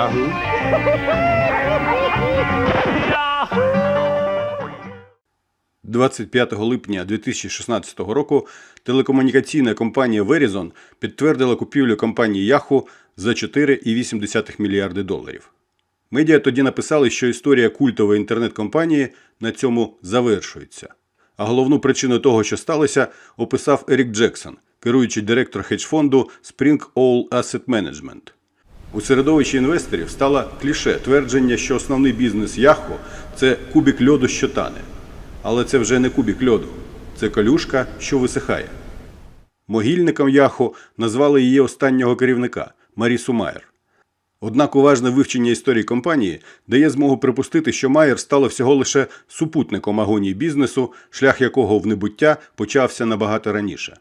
Yahoo! 25 липня 2016 року телекомунікаційна компанія Verizon підтвердила купівлю компанії Yahoo за 4,8 мільярди доларів. Медіа тоді написали, що історія культової інтернет-компанії на цьому завершується. А головну причину того, що сталося, описав Ерік Джексон, керуючий директор хедж-фонду Spring All Asset Management. У середовищі інвесторів стало кліше твердження, що основний бізнес Yahoo – це кубік льоду, що тане. Але це вже не кубік льоду, це калюшка, що висихає. Могильником Яхо назвали її останнього керівника Марісу Майер. Однак уважне вивчення історії компанії дає змогу припустити, що Майер стала всього лише супутником агонії бізнесу, шлях якого в небуття почався набагато раніше.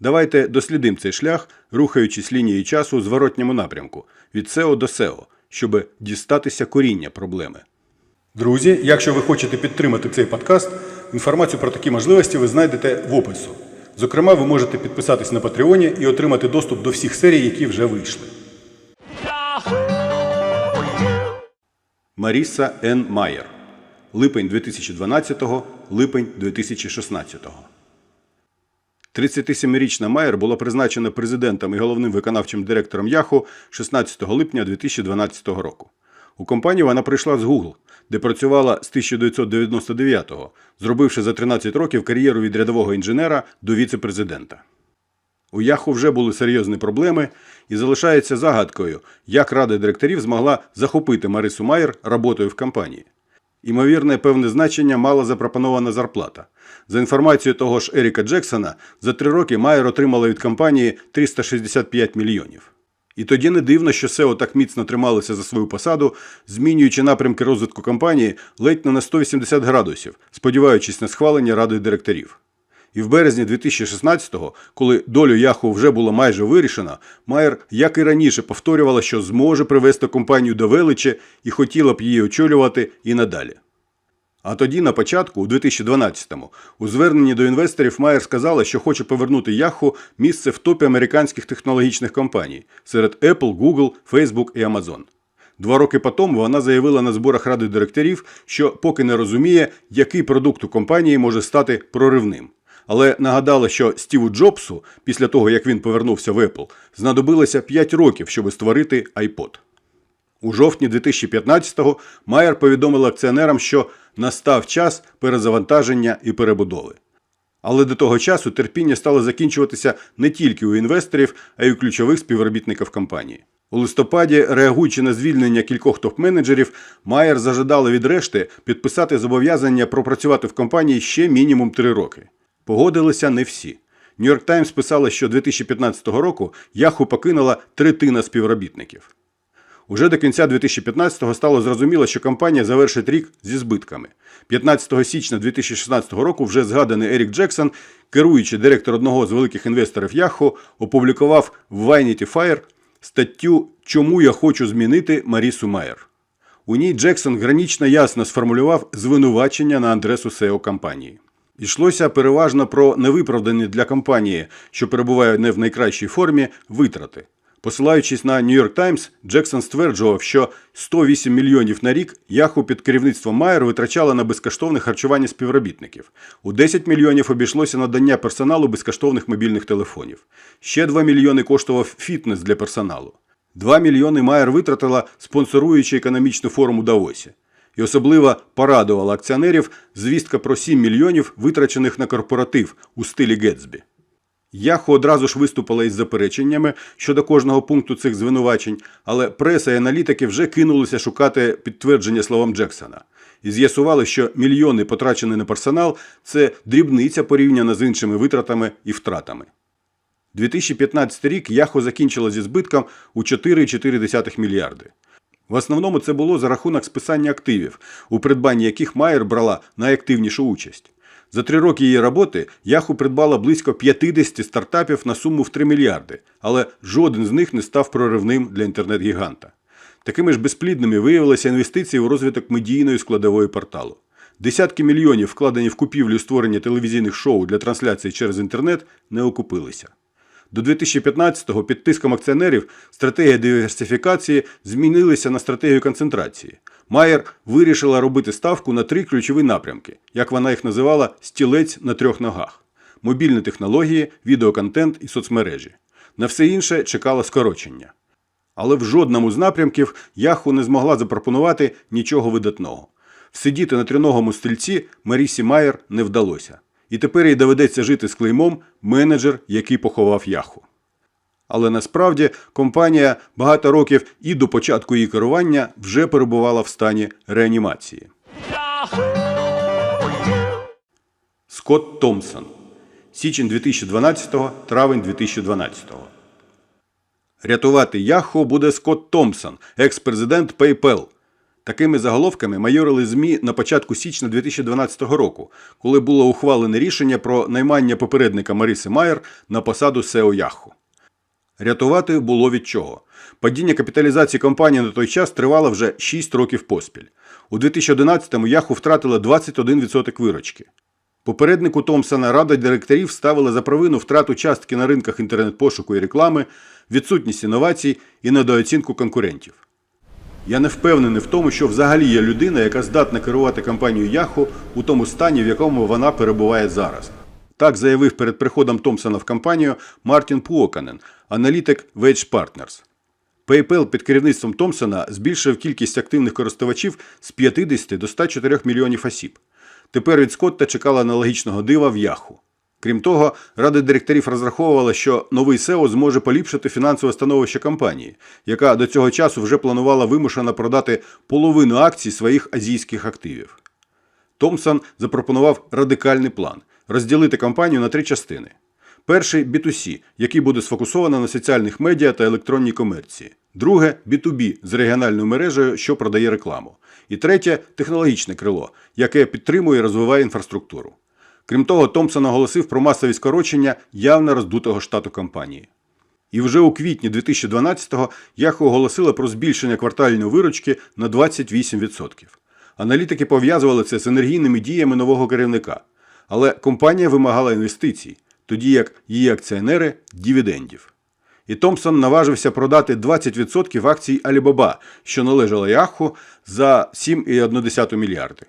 Давайте дослідимо цей шлях, рухаючись лінією часу у зворотньому напрямку від SEO до SEO, щоб дістатися коріння проблеми. Друзі, якщо ви хочете підтримати цей подкаст, інформацію про такі можливості ви знайдете в опису. Зокрема, ви можете підписатись на Патреоні і отримати доступ до всіх серій, які вже вийшли. Маріса Н. Майер. Липень 2012, липень 2016. 37-річна Майер була призначена президентом і головним виконавчим директором Яху 16 липня 2012 року. У компанію вона прийшла з Google, де працювала з 1999-го, зробивши за 13 років кар'єру від рядового інженера до віце-президента. У Яху вже були серйозні проблеми, і залишається загадкою, як рада директорів змогла захопити Марису Майер роботою в компанії. Імовірне певне значення мала запропонована зарплата. За інформацією того ж Еріка Джексона, за три роки Майер отримала від компанії 365 мільйонів. І тоді не дивно, що SEO так міцно трималося за свою посаду, змінюючи напрямки розвитку компанії ледь не на 180 градусів, сподіваючись на схвалення радою директорів. І в березні 2016-го, коли долю Яху вже було майже вирішено, Майер, як і раніше, повторювала, що зможе привести компанію до величі і хотіла б її очолювати і надалі. А тоді, на початку, у 2012-му, у зверненні до інвесторів Майер сказала, що хоче повернути Яху місце в топі американських технологічних компаній серед Apple, Google, Facebook і Amazon. Два роки по тому вона заявила на зборах ради директорів, що поки не розуміє, який продукт у компанії може стати проривним. Але нагадала, що Стіву Джобсу, після того як він повернувся в Apple, знадобилося 5 років, щоб створити iPod. У жовтні 2015-го Майер повідомила акціонерам, що настав час перезавантаження і перебудови. Але до того часу терпіння стало закінчуватися не тільки у інвесторів, а й у ключових співробітників компанії. У листопаді, реагуючи на звільнення кількох топ-менеджерів, Майер зажадала від решти підписати зобов'язання пропрацювати в компанії ще мінімум три роки. Погодилися не всі. Нью-Йорк Таймс писала, що 2015 року Яху покинула третина співробітників. Уже до кінця 2015-го стало зрозуміло, що компанія завершить рік зі збитками. 15 січня 2016 року вже згаданий Ерік Джексон, керуючий директор одного з великих інвесторів Yahoo, опублікував в Vanity Fair статтю Чому я хочу змінити Марісу Майер. У ній Джексон гранічно ясно сформулював звинувачення на адресу SEO компанії. Йшлося переважно про невиправдані для компанії, що перебуває не в найкращій формі, витрати. Посилаючись на York Times, Джексон стверджував, що 108 мільйонів на рік Яху під керівництвом Майер витрачала на безкоштовне харчування співробітників. У 10 мільйонів обійшлося надання персоналу безкоштовних мобільних телефонів. Ще 2 мільйони коштував фітнес для персоналу. 2 мільйони Майер витратила, спонсоруючи економічну форум у Давосі. І особливо порадувала акціонерів звістка про 7 мільйонів, витрачених на корпоратив у стилі Гетсбі. Яху одразу ж виступила із запереченнями щодо кожного пункту цих звинувачень, але преса і аналітики вже кинулися шукати підтвердження словам Джексона. І з'ясували, що мільйони, потрачені на персонал, це дрібниця порівняно з іншими витратами і втратами. 2015 рік Яхо закінчила зі збитком у 4,4 мільярди. В основному це було за рахунок списання активів, у придбанні яких Майер брала найактивнішу участь. За три роки її роботи Яху придбала близько 50 стартапів на суму в 3 мільярди, але жоден з них не став проривним для інтернет-гіганта. Такими ж безплідними виявилися інвестиції у розвиток медійної складової порталу. Десятки мільйонів, вкладені в купівлю створення телевізійних шоу для трансляції через інтернет, не окупилися. До 2015-го під тиском акціонерів стратегія диверсифікації змінилася на стратегію концентрації. Майер вирішила робити ставку на три ключові напрямки, як вона їх називала стілець на трьох ногах: мобільні технології, відеоконтент і соцмережі. На все інше чекало скорочення. Але в жодному з напрямків Яху не змогла запропонувати нічого видатного. Всидіти на триногому стільці Марісі Майер не вдалося. І тепер їй доведеться жити з клеймом менеджер, який поховав Яху. Але насправді компанія багато років і до початку її керування вже перебувала в стані реанімації. Скотт Томпсон. Січень 2012, травень 2012. Рятувати Яху буде Скотт Томпсон, екс-президент PayPal. Такими заголовками майорили ЗМІ на початку січня 2012 року, коли було ухвалене рішення про наймання попередника Маріси Майер на посаду SEO Яху. Рятувати було від чого. Падіння капіталізації компанії на той час тривало вже 6 років поспіль. У 2011-му Яху втратила 21% виручки. Попереднику Томпсона рада директорів ставила за провину втрату частки на ринках інтернет-пошуку і реклами, відсутність інновацій і недооцінку конкурентів. Я не впевнений в тому, що взагалі є людина, яка здатна керувати компанією Yahoo у тому стані, в якому вона перебуває зараз. Так заявив перед приходом Томпсона в компанію Мартін Пуоканен, аналітик Wedge Partners. PayPal під керівництвом Томпсона збільшив кількість активних користувачів з 50 до 104 мільйонів осіб. Тепер від Скотта чекала аналогічного дива в Yahoo. Крім того, рада директорів розраховувала, що новий SEO зможе поліпшити фінансове становище компанії, яка до цього часу вже планувала вимушено продати половину акцій своїх азійських активів. Томпсон запропонував радикальний план розділити компанію на три частини. Перший B2C, який буде сфокусовано на соціальних медіа та електронній комерції. Друге B2B з регіональною мережею, що продає рекламу. І третє технологічне крило, яке підтримує і розвиває інфраструктуру. Крім того, Томпсон оголосив про масові скорочення явно роздутого штату компанії. І вже у квітні 2012-го Yahoo оголосила про збільшення квартальної виручки на 28%. Аналітики пов'язували це з енергійними діями нового керівника. Але компанія вимагала інвестицій, тоді як її акціонери дивідендів. І Томпсон наважився продати 20% акцій Alibaba, що належала Yahoo, за 7,1 мільярди.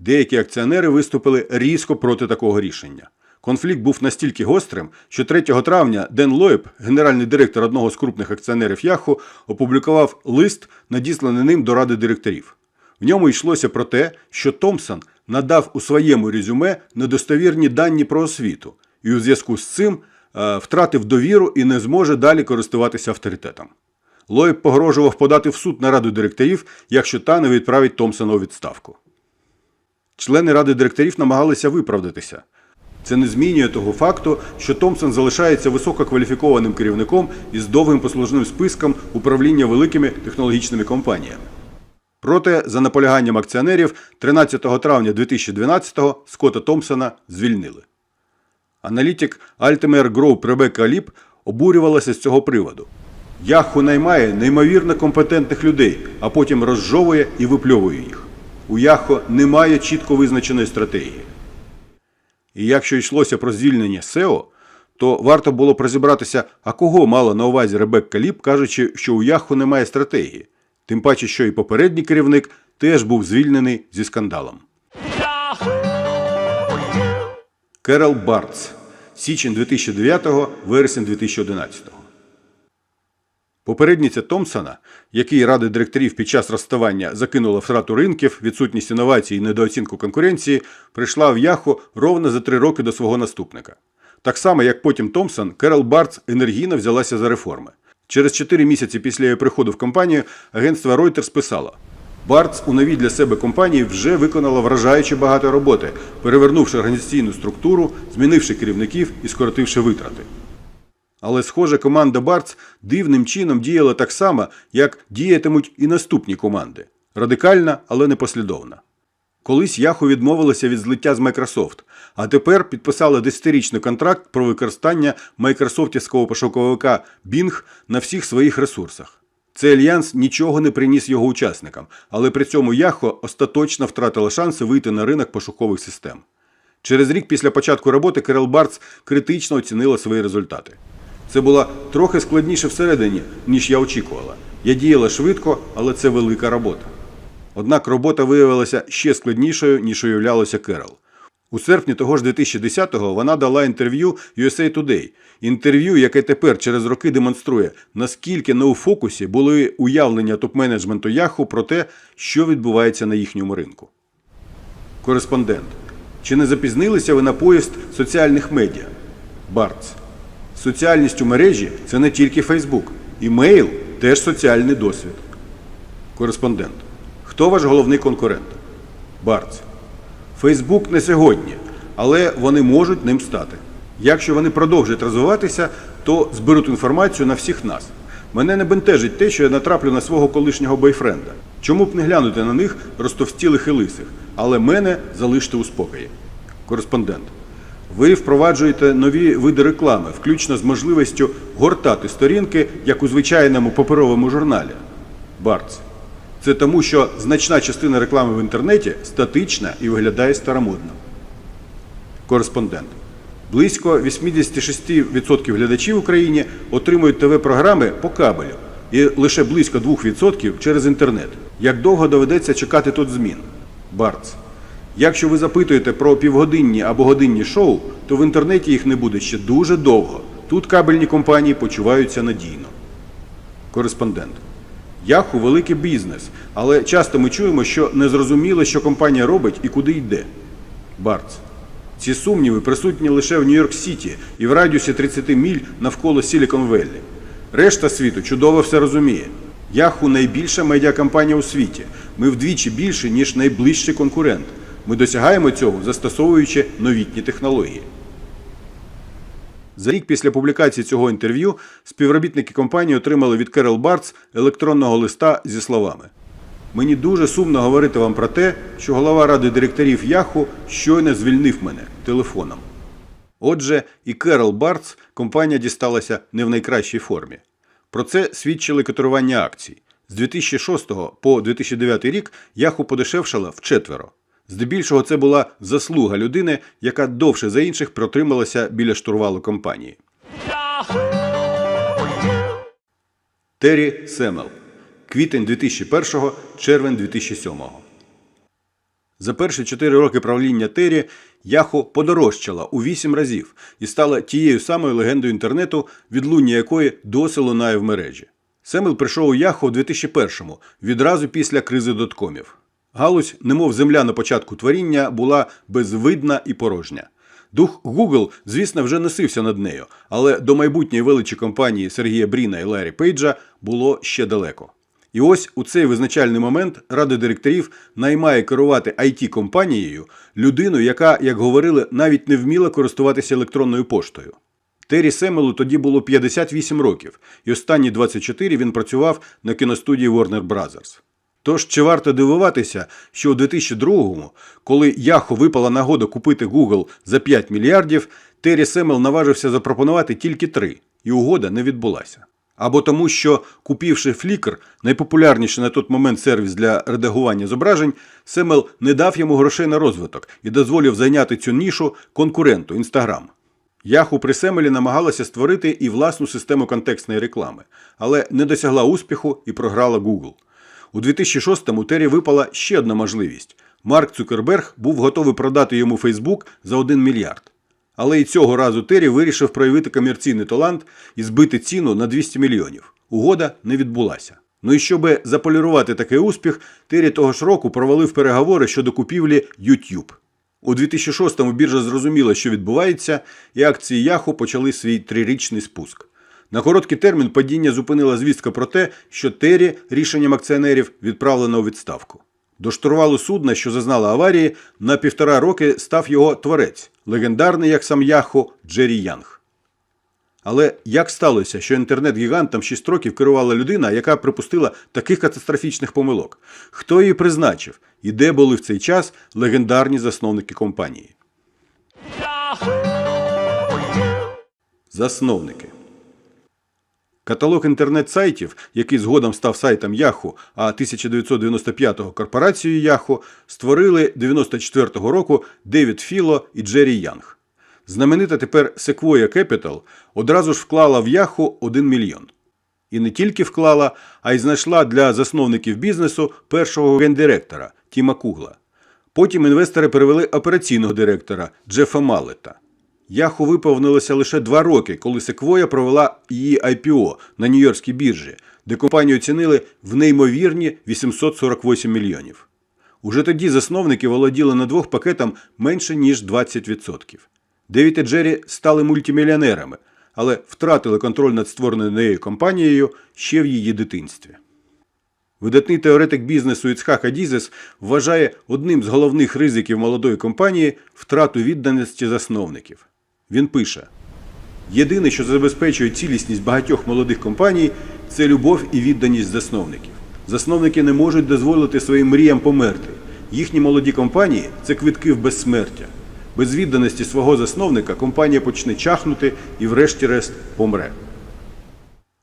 Деякі акціонери виступили різко проти такого рішення. Конфлікт був настільки гострим, що 3 травня Ден Лоєб, генеральний директор одного з крупних акціонерів Yahoo, опублікував лист, надісланий ним до ради директорів. В ньому йшлося про те, що Томпсон надав у своєму резюме недостовірні дані про освіту, і у зв'язку з цим е, втратив довіру і не зможе далі користуватися авторитетом. Лоєб погрожував подати в суд на раду директорів, якщо та не відправить Томпсона у відставку. Члени ради директорів намагалися виправдатися. Це не змінює того факту, що Томпсон залишається висококваліфікованим керівником із довгим послужним списком управління великими технологічними компаніями. Проте, за наполяганням акціонерів, 13 травня 2012-го Скотта Томпсона звільнили. Аналітик Altimer Group Ребекка Ліп обурювалася з цього приводу. Яху наймає неймовірно компетентних людей, а потім розжовує і випльовує їх. У Яхо немає чітко визначеної стратегії. І якщо йшлося про звільнення SEO, то варто було б розібратися, а кого мала на увазі Ребекка Ліп, кажучи, що у Яху немає стратегії. Тим паче, що і попередній керівник теж був звільнений зі скандалом. Керол Бартс. Січень 2009, вересень 2011. Попередниця Томпсона, який ради директорів під час розставання закинула втрату ринків, відсутність інновацій і недооцінку конкуренції, прийшла в Яху ровно за три роки до свого наступника. Так само, як потім Томпсон, Керол Бартс енергійно взялася за реформи. Через 4 місяці після її приходу в компанію агентство Reuters писало: Бартс у новій для себе компанії вже виконала вражаючи багато роботи, перевернувши організаційну структуру, змінивши керівників і скоротивши витрати. Але, схоже, команда Бартс дивним чином діяла так само, як діятимуть і наступні команди. Радикальна, але непослідовна. Колись Yahoo відмовилася від злиття з Microsoft, а тепер підписала 10-річний контракт про використання майкрософтівського пошуковика Bing на всіх своїх ресурсах. Цей альянс нічого не приніс його учасникам, але при цьому Yahoo остаточно втратила шанси вийти на ринок пошукових систем. Через рік після початку роботи Керол Бартс критично оцінила свої результати. Це було трохи складніше всередині, ніж я очікувала. Я діяла швидко, але це велика робота. Однак робота виявилася ще складнішою, ніж уявлялося Керол. У серпні того ж 2010-го вона дала інтерв'ю USA Today. Інтерв'ю, яке тепер через роки демонструє, наскільки не у фокусі були уявлення топ-менеджменту Yahoo про те, що відбувається на їхньому ринку. Кореспондент. Чи не запізнилися ви на поїзд соціальних медіа? Барц. Соціальність у мережі це не тільки Фейсбук. Імейл теж соціальний досвід. Кореспондент. Хто ваш головний конкурент? Барц. Фейсбук не сьогодні, але вони можуть ним стати. Якщо вони продовжать розвиватися, то зберуть інформацію на всіх нас. Мене не бентежить те, що я натраплю на свого колишнього бойфренда. Чому б не глянути на них розтовстілих і лисих, але мене залиште у спокої. Кореспондент. Ви впроваджуєте нові види реклами, включно з можливістю гортати сторінки, як у звичайному паперовому журналі. Барц. Це тому, що значна частина реклами в інтернеті статична і виглядає старомодно. Кореспондент. Близько 86% глядачів в Україні отримують ТВ-програми по кабелю і лише близько 2% через інтернет. Як довго доведеться чекати тут змін? Барц. Якщо ви запитуєте про півгодинні або годинні шоу, то в інтернеті їх не буде ще дуже довго. Тут кабельні компанії почуваються надійно. Кореспондент. Яху великий бізнес, але часто ми чуємо, що незрозуміло, що компанія робить і куди йде. Барц. Ці сумніви присутні лише в Нью-Йорк-Сіті і в радіусі 30 міль навколо Сілікон-Веллі. Решта світу чудово все розуміє. Яху найбільша медіакомпанія у світі. Ми вдвічі більше, ніж найближчий конкурент. Ми досягаємо цього, застосовуючи новітні технології. За рік після публікації цього інтерв'ю співробітники компанії отримали від Керол Барц електронного листа зі словами: Мені дуже сумно говорити вам про те, що голова ради директорів Яху щойно звільнив мене телефоном. Отже, і Керол Барц компанія дісталася не в найкращій формі. Про це свідчили котирування акцій. З 2006 по 2009 рік Яху подешевшала вчетверо. Здебільшого це була заслуга людини, яка довше за інших протрималася біля штурвалу компанії. Террі Семел. Квітень 2001, червень 2007. За перші чотири роки правління Террі Яхо подорожчала у вісім разів і стала тією самою легендою інтернету, відлуння якої досі лунає в мережі. Семел прийшов у Яхо у 2001-му, відразу після кризи доткомів. Галузь, немов земля на початку творіння, була безвидна і порожня. Дух Google, звісно, вже носився над нею, але до майбутньої величі компанії Сергія Бріна і Ларі Пейджа було ще далеко. І ось у цей визначальний момент Рада директорів наймає керувати it компанією людину, яка, як говорили, навіть не вміла користуватися електронною поштою. Террі Семелу тоді було 58 років, і останні 24 він працював на кіностудії Warner Brothers. Тож чи варто дивуватися, що у 2002-му, коли Яхо випала нагода купити Google за 5 мільярдів, Террі Семел наважився запропонувати тільки 3, і угода не відбулася. Або тому, що, купивши Flickr, найпопулярніший на той момент сервіс для редагування зображень, Семел не дав йому грошей на розвиток і дозволив зайняти цю нішу конкуренту Instagram. Яху при Семелі намагалася створити і власну систему контекстної реклами, але не досягла успіху і програла Google. У 2006-му Террі випала ще одна можливість. Марк Цукерберг був готовий продати йому Фейсбук за 1 мільярд. Але і цього разу Террі вирішив проявити комерційний талант і збити ціну на 200 мільйонів. Угода не відбулася. Ну і щоб заполірувати такий успіх, Террі того ж року провалив переговори щодо купівлі YouTube. У 2006-му біржа зрозуміла, що відбувається, і акції Яху почали свій трирічний спуск. На короткий термін падіння зупинила звістка про те, що Террі рішенням акціонерів відправлено у відставку. До штурвалу судна, що зазнала аварії, на півтора роки став його творець, легендарний, як сам Яхо, Джері Янг. Але як сталося, що інтернет-гігантом 6 років керувала людина, яка припустила таких катастрофічних помилок? Хто її призначив і де були в цей час легендарні засновники компанії? Засновники. Каталог інтернет-сайтів, який згодом став сайтом Yahoo, а 1995-го корпорацією Yahoo, створили 94-го року Девід Філо і Джері Янг. Знаменита тепер Sequoia Capital одразу ж вклала в Яху 1 мільйон. І не тільки вклала, а й знайшла для засновників бізнесу першого гендиректора Тіма Кугла. Потім інвестори перевели операційного директора Джефа Малета. Яху виповнилося лише два роки, коли Sequoia провела її IPO на Нью-Йоркській біржі, де компанію оцінили в неймовірні 848 мільйонів. Уже тоді засновники володіли на двох пакетам менше ніж 20%. Девід і Джері стали мультимільйонерами, але втратили контроль над створеною нею компанією ще в її дитинстві. Видатний теоретик бізнесу Іцхак Адізес вважає одним з головних ризиків молодої компанії втрату відданості засновників. Він пише: Єдине, що забезпечує цілісність багатьох молодих компаній, це любов і відданість засновників. Засновники не можуть дозволити своїм мріям померти. Їхні молоді компанії це квитки в безсмертя. Без відданості свого засновника компанія почне чахнути і, врешті-решт, помре.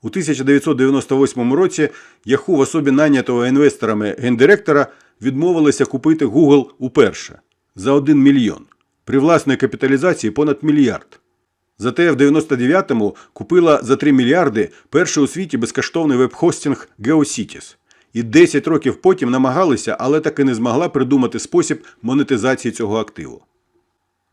У 1998 році Yahoo в особі найнятого інвесторами гендиректора відмовилися купити Google уперше за 1 мільйон при власної капіталізації понад мільярд. Зате в 99-му купила за 3 мільярди перший у світі безкоштовний веб-хостинг GeoCities. І 10 років потім намагалися, але таки не змогла придумати спосіб монетизації цього активу.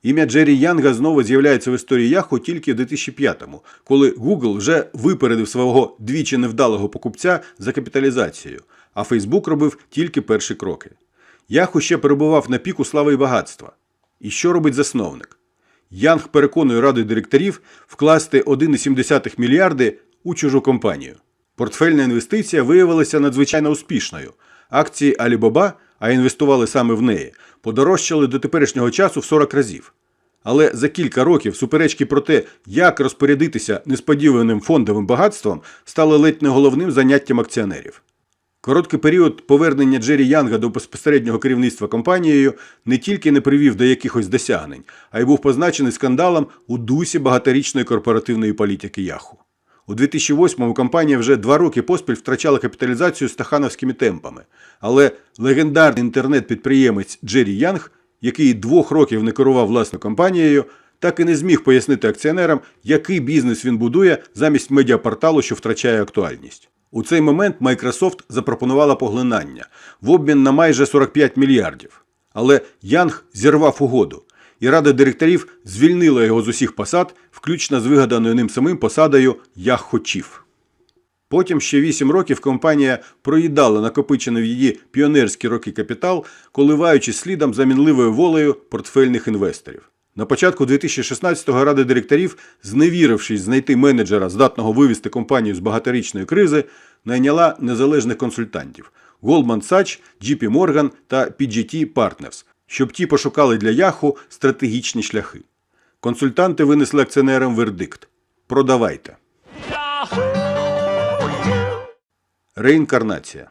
Ім'я Джері Янга знову з'являється в історії Yahoo тільки в 2005-му, коли Google вже випередив свого двічі невдалого покупця за капіталізацією, а Facebook робив тільки перші кроки. Yahoo ще перебував на піку слави і багатства. І що робить засновник? Янг переконує раду директорів вкласти 1,7 мільярди у чужу компанію. Портфельна інвестиція виявилася надзвичайно успішною. Акції Alibaba, а інвестували саме в неї, подорожчали до теперішнього часу в 40 разів. Але за кілька років суперечки про те, як розпорядитися несподіваним фондовим багатством, стали ледь не головним заняттям акціонерів. Короткий період повернення Джері Янга до безпосереднього керівництва компанією не тільки не привів до якихось досягнень, а й був позначений скандалом у дусі багаторічної корпоративної політики Яху. У 2008-му компанія вже два роки поспіль втрачала капіталізацію стахановськими темпами. Але легендарний інтернет-підприємець Джері Янг, який двох років не керував власною компанією, так і не зміг пояснити акціонерам, який бізнес він будує замість медіапорталу, що втрачає актуальність. У цей момент Microsoft запропонувала поглинання в обмін на майже 45 мільярдів. Але Янг зірвав угоду, і рада директорів звільнила його з усіх посад, включно з вигаданою ним самим посадою Яхочів. Потім ще 8 років компанія проїдала накопичений в її піонерські роки капітал, коливаючи слідом за мінливою волею портфельних інвесторів. На початку 2016-го Рада директорів, зневірившись знайти менеджера, здатного вивести компанію з багаторічної кризи, найняла незалежних консультантів Goldman Sachs, JP Morgan та PGT Partners, щоб ті пошукали для Яху стратегічні шляхи. Консультанти винесли акціонерам вердикт продавайте. Реінкарнація.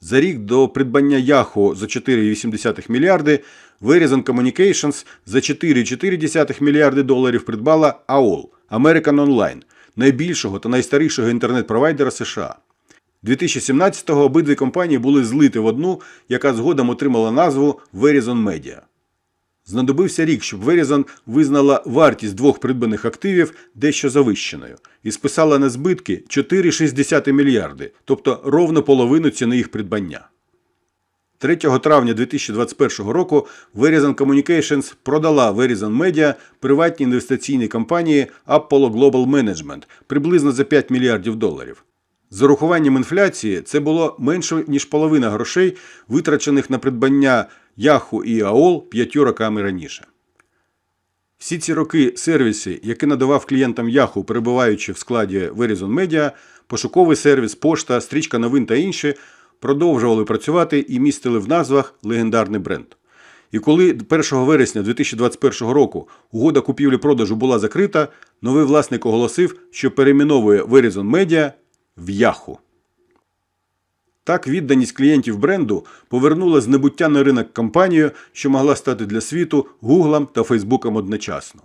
За рік до придбання Yahoo за 4,8 мільярди Verizon Communications за 4,4 мільярди доларів придбала AOL – American Online, найбільшого та найстарішого інтернет-провайдера США. 2017-го обидві компанії були злити в одну, яка згодом отримала назву Verizon Media. Знадобився рік, щоб Verizon визнала вартість двох придбаних активів дещо завищеною і списала на збитки 4,6 мільярди, тобто ровно половину ціни їх придбання. 3 травня 2021 року Verizon Communications продала Verizon Media приватній інвестиційній компанії Apollo Global Management приблизно за 5 мільярдів доларів. З урахуванням інфляції це було менше, ніж половина грошей, витрачених на придбання Yahoo і AOL п'ятью роками раніше. Всі ці роки сервіси, які надавав клієнтам Yahoo, перебуваючи в складі Verizon Media, пошуковий сервіс, пошта, стрічка новин та інші, продовжували працювати і містили в назвах легендарний бренд. І коли 1 вересня 2021 року угода купівлі-продажу була закрита, новий власник оголосив, що перейменовує Verizon Media в Yahoo. Так, відданість клієнтів бренду повернула з небуття на ринок компанію, що могла стати для світу Гуглом та Фейсбуком одночасно.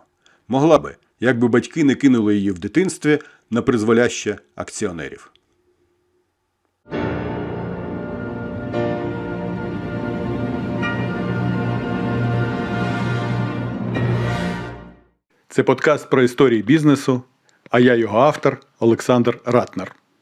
Могла би, якби батьки не кинули її в дитинстві на призволяще акціонерів. Це подкаст про історії бізнесу, а я його автор Олександр Ратнер.